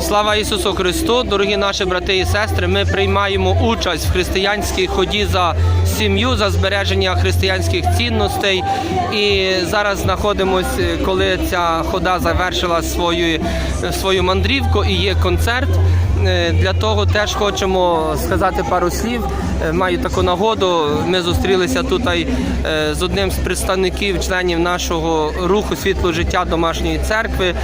Слава Ісусу Христу, дорогі наші брати і сестри. Ми приймаємо участь в християнській ході за сім'ю, за збереження християнських цінностей. І зараз знаходимося, коли ця хода завершила свою, свою мандрівку і є концерт. Е, Для того теж хочемо сказати пару слів. Е, Маю таку нагоду. Ми зустрілися тут е, з одним з представників членів нашого руху світло життя домашньої церкви.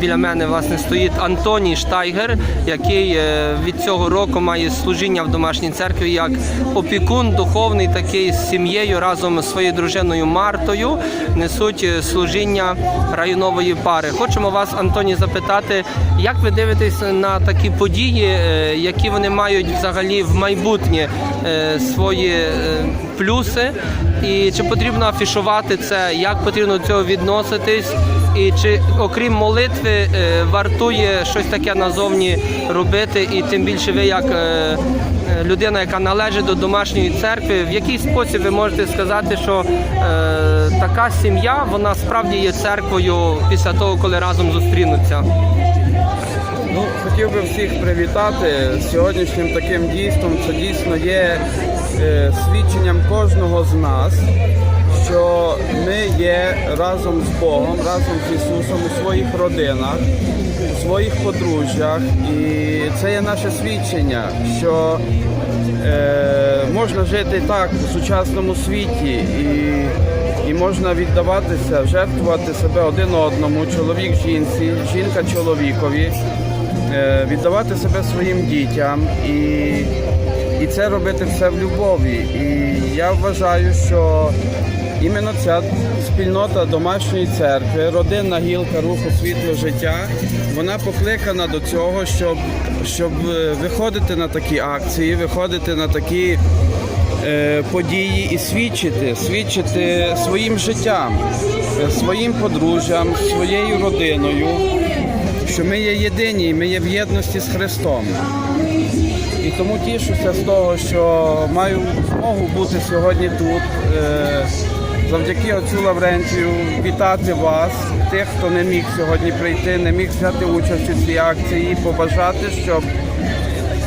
Біля мене власне стоїть Антоній Штайгер, який від цього року має служіння в домашній церкві як опікун духовний, такий з сім'єю разом з своєю дружиною Мартою несуть служіння районової пари. Хочемо вас, Антоній, запитати, як ви дивитесь на такі події, е, які вони мають взагалі в майбутнє е, свої е, плюси, і чи потрібно афішувати це, як потрібно до цього відноситись, і чи окрім молитви вартує щось таке назовні робити, і тим більше ви як. Людина, яка належить до домашньої церкви, в який спосіб ви можете сказати, що е, така сім'я вона справді є церквою після того, коли разом зустрінуться? Ну, хотів би всіх привітати сьогоднішнім таким дійством. Це дійсно є е, свідченням кожного з нас, що ми є разом з Богом, разом з Ісусом у своїх родинах, у своїх подружжях. І це є наше свідчення, що е, можна жити так у сучасному світі і, і можна віддаватися, жертвувати себе один одному, чоловік жінці, жінка чоловікові віддавати себе своїм дітям і, і це робити все в любові. І я вважаю, що іменно ця спільнота домашньої церкви, родинна гілка руху світло життя, вона покликана до цього, щоб, щоб е, виходити на такі акції, виходити на такі. е, Події і свідчити, свідчити своїм життям, е, своїм подружжям, своєю родиною, що ми є єдині, ми є в єдності з Христом. І тому тішуся з того, що маю змогу бути сьогодні тут. е, Завдяки отцю Лаврентію вітати вас, тих, хто не міг сьогодні прийти, не міг взяти участь у цій акції, і побажати, щоб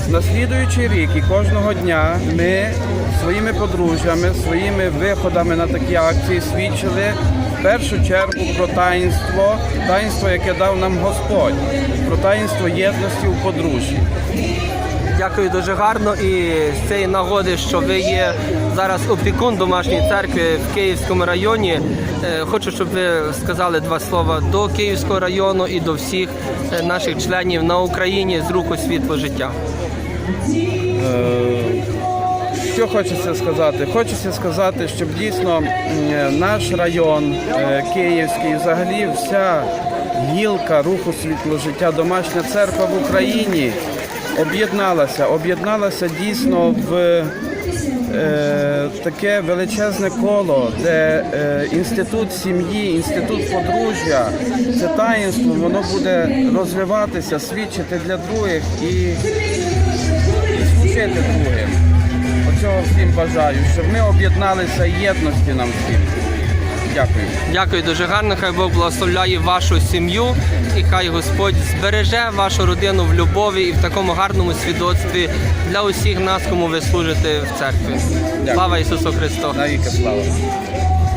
на слідуючий рік і кожного дня ми своїми подружжями, своїми виходами на такі акції свідчили в першу чергу про таїнство, таїнство, яке дав нам Господь, про таїнство єдності у подружжі. Дякую дуже гарно. І з цієї нагоди, що ви є зараз опікун домашньої церкви в Київському районі. е, Хочу, щоб ви сказали два слова до Київського району і до всіх е, наших членів на Україні з руху світло життя. Що хочеться сказати? Хочеться сказати, щоб дійсно наш район е, Київський, взагалі вся гілка руху світло життя, домашня церква в Україні об'єдналася, об'єдналася дійсно в е, таке величезне коло, де е, інститут сім'ї, інститут подружжя, це таїнство, воно буде розвиватися, свідчити для других і і служити другим. Оцього всім бажаю, щоб ми об'єдналися єдності нам всім. Дякую. Дякую дуже гарно. Хай Бог благословляє вашу сім'ю і хай Господь збереже вашу родину в любові і в такому гарному свідоцтві для усіх нас, кому ви служите в церкві. Дякую. Слава Ісусу Христу! Навіки слава.